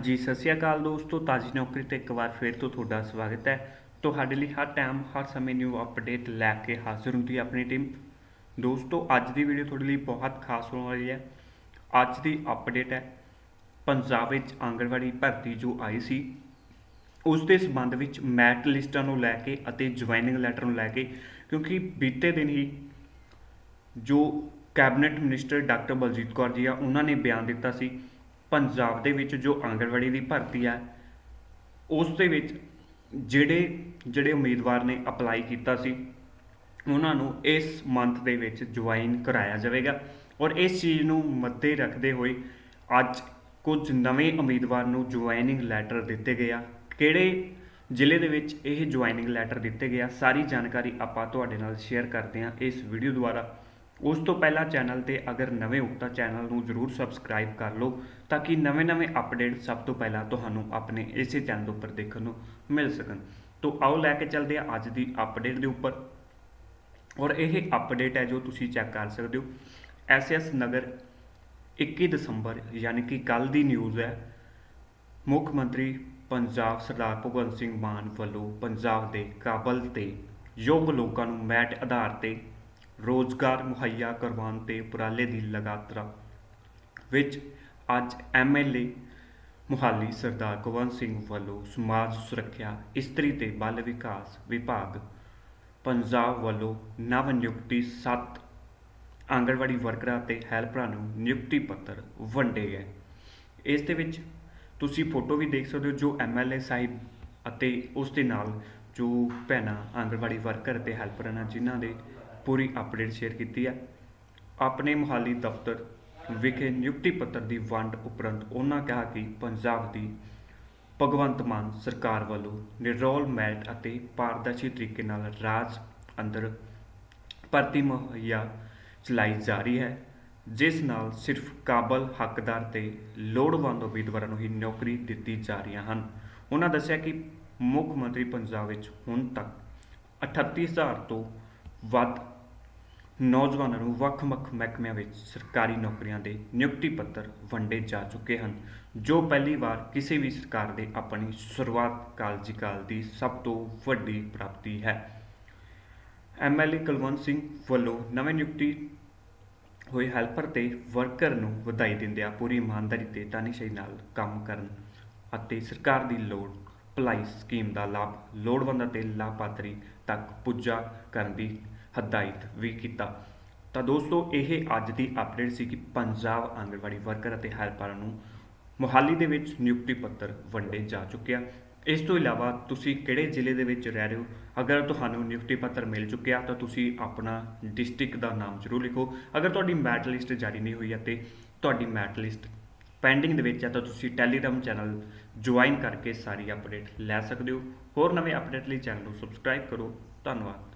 ਜੀ, ਸਤਿ ਸ਼੍ਰੀ ਅਕਾਲ ਦੋਸਤੋ, ਤਾਜੀ ਨੌਕਰੀ ਤੇ ਇੱਕ ਵਾਰ ਫੇਰ ਤੋਂ ਤੁਹਾਡਾ ਸਵਾਗਤ ਹੈ। ਤੁਹਾਡੇ ਲਈ ਹਰ ਟਾਈਮ ਹਰ ਸਮੇਂ ਨਿਊ ਅਪਡੇਟ ਲੈ ਕੇ ਹਾਜ਼ਰ ਹੁੰਦੀ ਹੈ ਆਪਣੀ ਟੀਮ ਦੋਸਤੋ, ਅੱਜ ਦੀ ਵੀਡੀਓ ਤੁਹਾਡੇ ਲਈ ਬਹੁਤ ਖਾਸ ਹੋਣ ਵਾਲੀ ਹੈ। ਅੱਜ ਦੀ ਅਪਡੇਟ ਹੈ ਪੰਜਾਬ ਵਿੱਚ ਆਂਗਣਵਾੜੀ ਭਰਤੀ ਜੋ ਆਈ ਸੀ। ਉਸ ਦੇ ਸੰਬੰਧ ਵਿੱਚ ਮੈਟ ਲਿਸਟਾਂ ਨੂੰ ਲੈ ਕੇ ਅਤੇ ਜੁਆਇਨਿੰਗ ਲੈਟਰ ਨੂੰ ਲੈ ਕੇ, ਕਿਉਂਕਿ ਬੀਤੇ ਦਿਨ ਹੀ ਜੋ cabinet minister doctor Baljit Kaur ji ਆ, ਉਹਨਾਂ ਨੇ ਬਿਆਨ ਦਿੱਤਾ ਸੀ ਪੰਜਾਬ ਦੇ ਵਿੱਚ ਜੋ ਆਂਗਣਵਾੜੀ ਦੀ ਭਰਤੀ ਹੈ, ਉਸ ਦੇ ਵਿੱਚ ਜਿਹੜੇ ਜਿਹੜੇ ਉਮੀਦਵਾਰ ਨੇ ਅਪਲਾਈ ਕੀਤਾ ਸੀ, ਉਹਨਾਂ ਨੂੰ ਇਸ ਮੰਥ ਦੇ ਵਿੱਚ ਜੁਆਇਨ ਕਰਾਇਆ ਜਾਵੇਗਾ। ਔਰ ਇਸ ਚੀਜ਼ ਨੂੰ ਮੱਦੇ ਰੱਖਦੇ ਹੋਏ ਅੱਜ ਕੁਝ ਨਵੇਂ ਉਮੀਦਵਾਰ ਨੂੰ ਜੁਆਇਨਿੰਗ ਲੈਟਰ ਦਿੱਤੇ ਗਏ ਆ। ਕਿਹੜੇ ਜ਼ਿਲ੍ਹੇ ਦੇ ਵਿੱਚ ਇਹ ਜੁਆਇਨਿੰਗ ਲੈਟਰ ਦਿੱਤੇ ਗਏ ਆ, ਸਾਰੀ ਜਾਣਕਾਰੀ ਆਪਾਂ ਤੁਹਾਡੇ ਨਾਲ ਸ਼ੇਅਰ ਕਰਦੇ ਹਾਂ ਇਸ ਵੀਡੀਓ ਦੁਆਰਾ। ਉਸ ਤੋਂ ਪਹਿਲਾਂ ਚੈਨਲ ਤੇ ਅਗਰ ਨਵੇਂ ਹੋ ਤਾਂ ਚੈਨਲ ਨੂੰ ਜਰੂਰ ਸਬਸਕ੍ਰਾਈਬ ਕਰ ਲਓ ਤਾਂ ਕਿ ਨਵੇਂ-ਨਵੇਂ ਅਪਡੇਟ ਸਭ ਤੋਂ ਪਹਿਲਾਂ ਤੁਹਾਨੂੰ ਆਪਣੇ ਇਸੇ ਚੈਨਲ ਉੱਪਰ ਦੇਖਣ ਨੂੰ ਮਿਲ ਸਕਣ। ਤੋਂ ਆਓ ਲੈ ਕੇ ਚੱਲਦੇ ਹਾਂ ਅੱਜ ਦੀ ਅਪਡੇਟ ਦੇ ਉੱਪਰ। ਔਰ ਇਹ ਅਪਡੇਟ ਹੈ ਜੋ ਤੁਸੀਂ ਚੈੱਕ ਕਰ ਸਕਦੇ ਹੋ। ਐਸਐਸ ਨਗਰ 21 ਦਸੰਬਰ, ਯਾਨੀ ਕਿ ਕੱਲ ਦੀ ਨਿਊਜ਼ ਹੈ। ਮੁੱਖ ਮੰਤਰੀ ਪੰਜਾਬ ਸਰਦਾਰ ਭਗਵੰਤ ਸਿੰਘ ਮਾਨ ਵੱਲੋਂ ਪੰਜਾਬ ਦੇ ਕਾਬਲ ਤੇ ਯੋਗ ਲੋਕਾਂ ਨੂੰ ਮੈਟ ਆਧਾਰ ਤੇ ਰੋਜ਼ਗਾਰ ਮੁਹੱਈਆ ਕਰਵਾਉਣ ਤੇ ਉਪਰਾਲੇ ਦੀ ਲਗਾਤਾਰ ਵਿੱਚ ਅੱਜ ਐਮਐਲਏ ਮੁਹਾਲੀ ਸਰਦਾਰ ਕੁਲਵੰਤ ਸਿੰਘ ਵੱਲੋਂ ਸਮਾਜ ਸੁਰੱਖਿਆ ਇਸਤਰੀ ਤੇ ਬਾਲ ਵਿਕਾਸ ਵਿਭਾਗ ਪੰਜਾਬ ਵੱਲੋਂ ਨਵ ਨਿਯੁਕਤੀ 7 ਆਂਗਣਵਾੜੀ ਵਰਕਰਾਂ ਤੇ ਹੈਲਪਰਾਂ ਨੂੰ ਨਿਯੁਕਤੀ ਪੱਤਰ ਵੰਡੇ ਗਏ। ਇਸ ਦੇ ਵਿੱਚ ਤੁਸੀਂ ਫੋਟੋ ਵੀ ਦੇਖ ਸਕਦੇ ਹੋ ਜੋ ਐਮਐਲਏ ਸਾਹਿਬ ਅਤੇ ਉਸ ਦੇ ਨਾਲ ਜੋ ਭੈਣਾਂ, ਆਂਗਣਵਾੜੀ ਵਰਕਰ ਅਤੇ ਹੈਲਪਰਾਂ ਜਿਨ੍ਹਾਂ ਦੇ ਪੂਰੀ ਅਪਡੇਟ ਸ਼ੇਅਰ ਕੀਤੀ ਹੈ। ਆਪਣੇ ਮੁਹਾਲੀ ਦਫ਼ਤਰ ਵਿਖੇ ਨਿਯੁਕਤੀ ਪੱਤਰ ਦੀ ਵੰਡ ਉਪਰੰਤ ਉਹਨਾਂ ਕਿਹਾ ਕਿ ਪੰਜਾਬ ਦੀ ਭਗਵੰਤ ਮਾਨ ਸਰਕਾਰ ਵੱਲੋਂ ਨਿਰੋਲ ਮੈਰਿਟ ਅਤੇ ਪਾਰਦਰਸ਼ੀ ਤਰੀਕੇ ਨਾਲ ਰਾਜ ਅੰਦਰ ਭਰਤੀ ਮੁਹੱਈਆ ਚਲਾਈ ਜਾ ਰਹੀ ਹੈ, ਜਿਸ ਨਾਲ ਸਿਰਫ ਕਾਬਲ ਹੱਕਦਾਰ ਤੇ ਲੋੜਵੰਦ ਉਮੀਦਵਾਰਾਂ ਨੂੰ ਹੀ ਨੌਕਰੀ ਦਿੱਤੀ ਜਾ ਰਹੀਆਂ ਹਨ। ਉਹਨਾਂ ਦੱਸਿਆ ਕਿ ਮੁੱਖ ਮੰਤਰੀ ਪੰਜਾਬ ਵਿੱਚ ਹੁਣ ਤੱਕ 38000 ਤੋਂ ਵੱਧ ਨੌਜਵਾਨਾਂ ਨੂੰ ਵੱਖ-ਵੱਖ ਮਹਿਕਮਿਆਂ ਵਿੱਚ ਸਰਕਾਰੀ ਨੌਕਰੀਆਂ ਦੇ ਨਿਯੁਕਤੀ ਪੱਤਰ ਵੰਡੇ ਜਾ ਚੁੱਕੇ ਹਨ, ਜੋ ਪਹਿਲੀ ਵਾਰ ਕਿਸੇ ਵੀ ਸਰਕਾਰ ਦੇ ਆਪਣੀ ਸ਼ੁਰੂਆਤ ਕਾਲਜੀਕਾਲ ਦੀ ਸਭ ਤੋਂ ਵੱਡੀ ਪ੍ਰਾਪਤੀ ਹੈ। ਐਮਐਲਏ ਕੁਲਵੰਤ ਸਿੰਘ ਵੱਲੋਂ ਨਵੇਂ ਨਿਯੁਕਤੀ ਹੋਏ ਹੈਲਪਰ ਤੇ ਵਰਕਰ ਨੂੰ ਵਧਾਈ ਦਿੰਦਿਆਂ ਪੂਰੀ ਇਮਾਨਦਾਰੀ ਤੇ ਤਾਨੀਸ਼ਾਹੀ ਨਾਲ ਕੰਮ ਕਰਨ ਅਤੇ ਸਰਕਾਰ ਦੀ ਲੋੜ ਭਲਾਈ ਸਕੀਮ ਦਾ ਲਾਭ ਲੋੜਵੰਦਾਂ ਤੇ ਲਾਭਪਾਤਰੀ ਤੱਕ ਪੁੱਜਾ ਕਰਨ ਦੀ ਹਦਾਇਤ ਵੀ ਕੀਤਾ। ਤਾਂ ਦੋਸਤੋ, ਇਹ ਅੱਜ ਦੀ ਅਪਡੇਟ ਸੀ ਕਿ ਪੰਜਾਬ ਆਂਗਣਵਾੜੀ ਵਰਕਰ ਅਤੇ ਹੈਲਪਰਾਂ ਨੂੰ ਮੁਹਾਲੀ ਦੇ ਵਿੱਚ ਨਿਯੁਕਤੀ ਪੱਤਰ ਵੰਡੇ ਜਾ ਚੁੱਕੇ ਆ। ਇਸ ਤੋਂ ਇਲਾਵਾ ਤੁਸੀਂ ਕਿਹੜੇ ਜ਼ਿਲ੍ਹੇ ਦੇ ਵਿੱਚ ਰਹਿ ਰਹੇ ਹੋ? ਅਗਰ ਤੁਹਾਨੂੰ ਨਿਯੁਕਤੀ ਪੱਤਰ ਮਿਲ ਚੁੱਕਿਆ, ਤਾਂ ਤੁਸੀਂ ਆਪਣਾ ਡਿਸਟ੍ਰਿਕਟ ਦਾ ਨਾਮ ਜ਼ਰੂਰ ਲਿਖੋ। ਅਗਰ ਤੁਹਾਡੀ ਮੈਟ ਲਿਸਟ ਜਾਰੀ ਨਹੀਂ ਹੋਈ ਹੈ ਤੇ ਤੁਹਾਡੀ ਮੈਟ ਲਿਸਟ ਪੈਂਡਿੰਗ ਦੇ ਵਿੱਚ ਹੈ, ਤਾਂ ਤੁਸੀਂ ਟੈਲੀਗ੍ਰਾਮ ਚੈਨਲ ਜੁਆਇਨ ਕਰਕੇ ਸਾਰੀ ਅਪਡੇਟ ਲੈ ਸਕਦੇ ਹੋ। ਹੋਰ ਨਵੇਂ ਅਪਡੇਟ ਲਈ ਚੈਨਲ ਨੂੰ ਸਬਸਕ੍ਰਾਈਬ ਕਰੋ। ਧੰਨਵਾਦ।